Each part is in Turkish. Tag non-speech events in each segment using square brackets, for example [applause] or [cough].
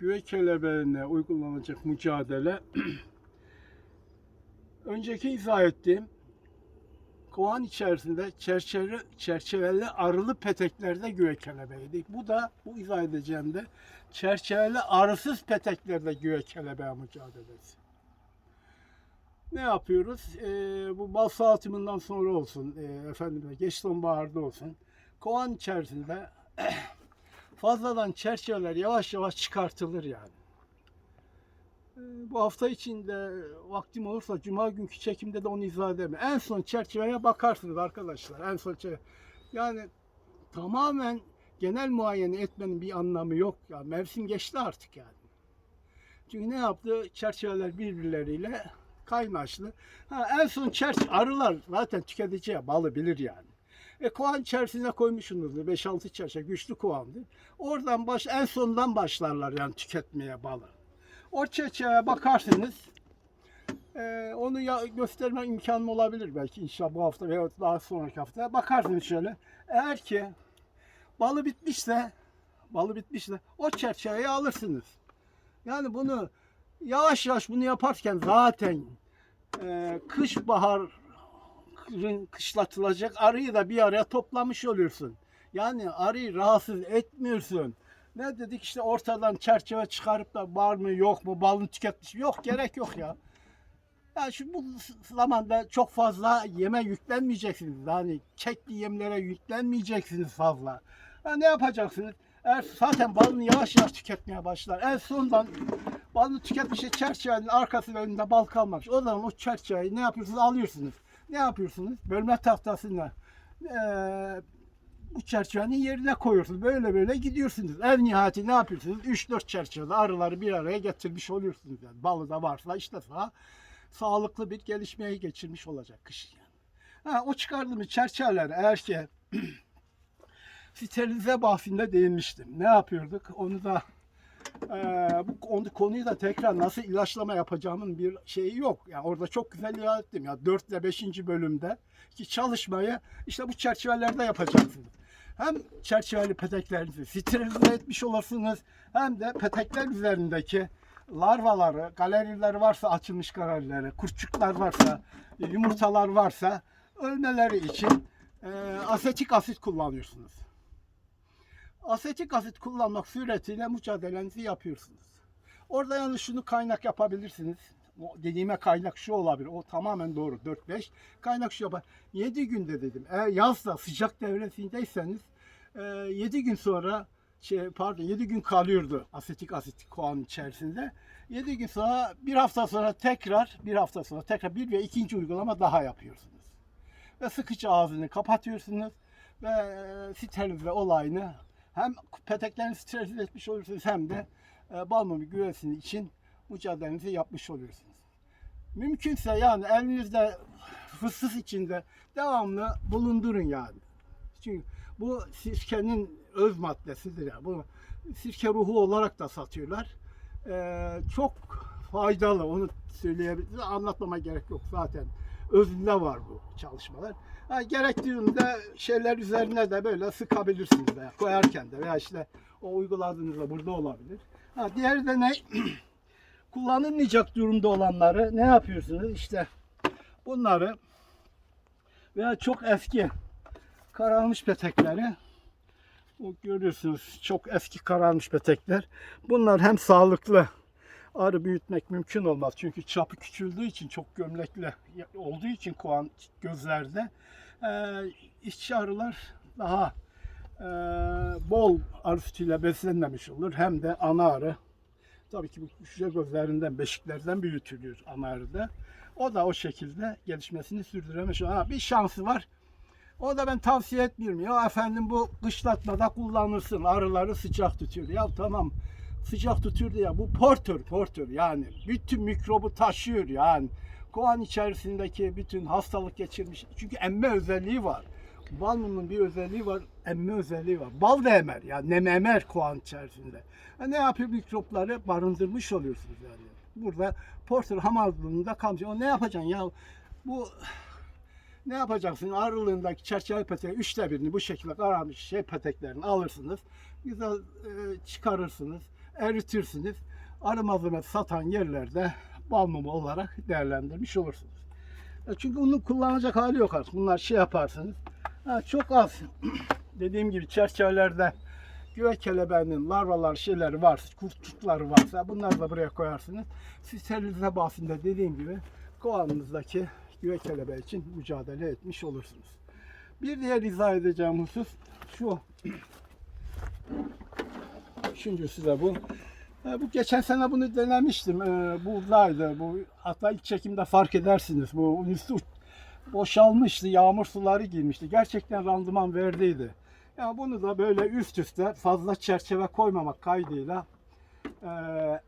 güve kelebeğine uygulanacak mücadele [clears throat] önceki izah ettiğim kovan içerisinde çerçeve, çerçeveli arılı peteklerde güve kelebeğiydi. Bu da bu izah edeceğim de çerçeveli arısız peteklerde güve kelebeği mücadelesi. Ne yapıyoruz? Ee, bu bal saltımından sonra olsun, e, efendim geç sonbaharda olsun. Kovan içerisinde [clears throat] fazladan çerçeveler yavaş yavaş çıkartılır yani. Ee, Bu hafta içinde vaktim olursa cuma günkü çekimde de onu izah edemem. En son çerçeveye bakarsınız arkadaşlar. En son çerçeve. Yani tamamen genel muayene etmenin bir anlamı yok ya. Mevsim geçti artık yani. Çünkü ne yaptı? Çerçeveler birbirleriyle kaynaşlı. Ha, en son çerçeve arılar zaten tüketiciye balı bilir yani. E kovan içerisine koymuşsunuzdur. 5-6 çerçeve güçlü kovandır. Oradan baş en sondan başlarlar yani tüketmeye balı. O çerçeveye bakarsınız. e, onu ya, gösterme imkanım olabilir belki inşallah bu hafta veya daha sonraki hafta. Bakarsınız şöyle. Eğer ki balı bitmişse balı bitmişse o çerçeveyi alırsınız. Yani bunu yavaş yavaş bunu yaparken zaten e, kış bahar kışlatılacak arıyı da bir araya toplamış oluyorsun. Yani arıyı rahatsız etmiyorsun. Ne dedik işte ortadan çerçeve çıkarıp da var mı yok mu balını tüketmiş mi? Yok gerek yok ya. Yani şu bu zamanda çok fazla yeme yüklenmeyeceksiniz. Yani kekli yemlere yüklenmeyeceksiniz fazla. Ha, ne yapacaksınız? Eğer zaten balını yavaş yavaş tüketmeye başlar. En sondan balını tüketmişse çerçevenin arkası ve önünde bal kalmamış. O zaman o çerçeveyi ne yapıyorsunuz? Alıyorsunuz. Ne yapıyorsunuz? Bölme tahtasına eee bu çerçevenin yerine koyuyorsunuz. Böyle böyle gidiyorsunuz. En nihayeti ne yapıyorsunuz? 3-4 çerçevede arıları bir araya getirmiş oluyorsunuz. Yani balı da varsa işte daha sağlıklı bir gelişmeyi geçirmiş olacak kış. Yani. Ha, o çıkardığımız çerçeveler eğer ki [clears throat] sterilize bahsinde değinmiştim. Ne yapıyorduk? Onu da eee, bu onu, konuyu da tekrar nasıl ilaçlama yapacağımın bir şeyi yok. Yani orada çok güzel ettim. Ya 4 ile 5. bölümde ki çalışmayı işte bu çerçevelerde yapacaksınız. Hem çerçeveli peteklerinizi sterilize etmiş olursunuz hem de petekler üzerindeki larvaları, galeriler varsa açılmış galerileri, kurtçuklar varsa, yumurtalar varsa ölmeleri için eee asetik asit kullanıyorsunuz asetik asit kullanmak suretiyle mücadelenizi yapıyorsunuz. Orada yalnız şunu kaynak yapabilirsiniz. O dediğime kaynak şu olabilir. O tamamen doğru. 4-5. Kaynak şu yapar. 7 günde dedim. Eğer yazda sıcak devresindeyseniz 7 gün sonra şey pardon 7 gün kalıyordu asetik asit kovanın içerisinde. 7 gün sonra bir hafta sonra tekrar bir hafta sonra tekrar bir ve ikinci uygulama daha yapıyorsunuz. Ve sıkıcı ağzını kapatıyorsunuz ve e, sterilize olayını hem peteklerini sterilize etmiş olursunuz hem de e, bal mumu için mücadelenizi yapmış oluyorsunuz. Mümkünse yani elinizde fıssız içinde devamlı bulundurun yani. Çünkü bu sirkenin öz maddesidir ya. Bu sirke ruhu olarak da satıyorlar. Ee, çok faydalı onu söyleyebilirim. Anlatmama gerek yok zaten. Özünde var bu çalışmalar. Ha, gerektiğinde şeyler üzerine de böyle sıkabilirsiniz veya koyarken de veya işte o uyguladığınızda burada olabilir. Ha, diğeri de ne? [clears throat] Kullanılmayacak durumda olanları ne yapıyorsunuz? İşte bunları veya çok eski kararmış petekleri görüyorsunuz çok eski kararmış petekler. Bunlar hem sağlıklı arı büyütmek mümkün olmaz. Çünkü çapı küçüldüğü için çok gömlekli olduğu için kovan gözlerde e, işçi arılar daha e, bol arı sütüyle beslenmemiş olur. Hem de ana arı tabii ki bu hücre gözlerinden, beşiklerden büyütülüyor ana arıda. O da o şekilde gelişmesini sürdüremiş. Ha, bir şansı var. O da ben tavsiye etmiyorum. Ya efendim bu kışlatmada kullanırsın. Arıları sıcak tutuyor. Ya tamam sıcak tutuyor ya bu portör portör yani bütün mikrobu taşıyor yani. Kovan içerisindeki bütün hastalık geçirmiş. Çünkü emme özelliği var. Bal mumunun bir özelliği var, emme özelliği var. Bal da emer, yani nem emer kovan içerisinde. Ha, ne yapıyor mikropları barındırmış oluyorsunuz yani. Burada portör hamallığında kalmış. O ne yapacaksın ya? Bu ne yapacaksın? Aralığındaki çerçeve peteği üçte birini bu şekilde kararmış şey peteklerini alırsınız. Güzel e, çıkarırsınız. Eritirsiniz. Arı malzeme satan yerlerde bal mumu olarak değerlendirmiş olursunuz. Ya Çünkü bunun kullanacak hali yok artık. Bunlar şey yaparsınız. Ha, çok az [clears throat] dediğim gibi çerçevelerde güve kelebeğinin larvalar şeyleri varsa, kurtçukları varsa bunları da buraya koyarsınız. Siz sterilize bahsinde dediğim gibi kovanınızdaki güve kelebeği için mücadele etmiş olursunuz. Bir diğer izah edeceğim husus şu. [clears throat] Üçüncüsü de bu. E, Bu geçen sene bunu denemiştim. E, buradaydı. Bu hatta ilk çekimde fark edersiniz. Bu üstü boşalmıştı. Yağmur suları girmişti. Gerçekten randıman verdiydi. Ya bunu da böyle üst üste fazla çerçeve koymamak kaydıyla e, [clears throat]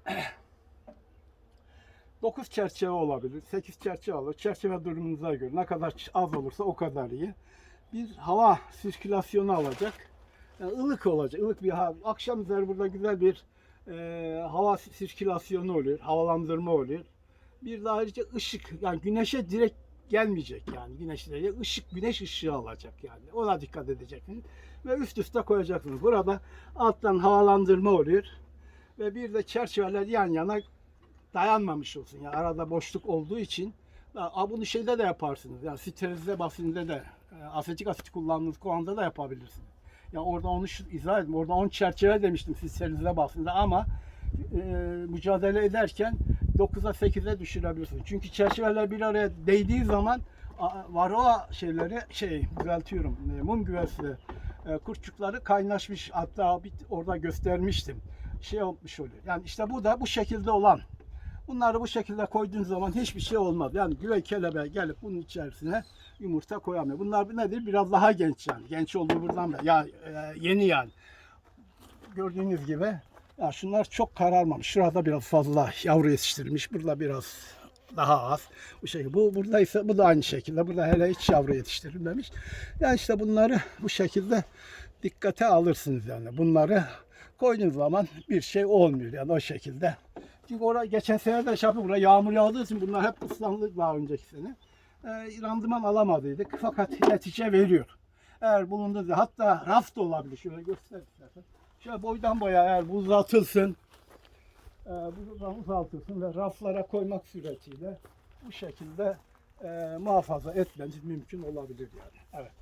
9 çerçeve olabilir, 8 çerçeve olur. Çerçeve durumunuza göre ne kadar az olursa o kadar iyi. Bir hava sirkülasyonu alacak. Yani ılık olacak. ılık bir hava. Akşam üzeri burada güzel bir e, hava sirkülasyonu oluyor. Havalandırma oluyor. Bir de ayrıca ışık. Yani güneşe direkt gelmeyecek yani. Güneş değil, ışık, güneş ışığı alacak yani. Ona dikkat edeceksiniz. Ve üst üste koyacaksınız. Burada alttan havalandırma oluyor. Ve bir de çerçeveler yan yana dayanmamış olsun. Yani arada boşluk olduğu için Ha, bunu şeyde de yaparsınız. Yani sterilize basinde de e, asetik asit kullandığınız kovanda da yapabilirsiniz. Yani orada onu izah edeyim. Orada 10 çerçeve demiştim sterilize basinde ama e, mücadele ederken 9'a 8'e düşürebilirsiniz. Çünkü çerçeveler bir araya değdiği zaman a- varroa şeyleri şey düzeltiyorum. e, Mum güvesi e, kurtçukları kaynaşmış. Hatta bir, orada göstermiştim. Şey olmuş oluyor. Yani işte bu da bu şekilde olan Bunları bu şekilde koyduğun zaman hiçbir şey olmaz. Yani güve kelebeği gelip bunun içerisine yumurta koyamıyor. Bunlar nedir? Biraz daha genç yani. Genç olduğu buradan da. Ya e, yeni yani. Gördüğünüz gibi ya şunlar çok kararmamış. Şurada biraz fazla yavru yetiştirmiş. Burada biraz daha az. Bu şekilde. Bu burada ise bu da aynı şekilde. Burada hele hiç yavru yetiştirilmemiş. Yani işte bunları bu şekilde dikkate alırsınız yani. Bunları koyduğunuz zaman bir şey olmuyor yani o şekilde. Çünkü orada geçen sene de şey yaptım, buraya yağmur yağdığı için bunlar hep ıslandı daha önceki sene. E, randıman alamadıydık fakat netice veriyor. Eğer bulunduğu hatta raf da olabilir. Şöyle göster istersen. Şöyle boydan boya eğer bu uzatılsın. E, bu uzatılsın ve raflara koymak suretiyle bu şekilde e, muhafaza etmeniz mümkün olabilir yani. Evet.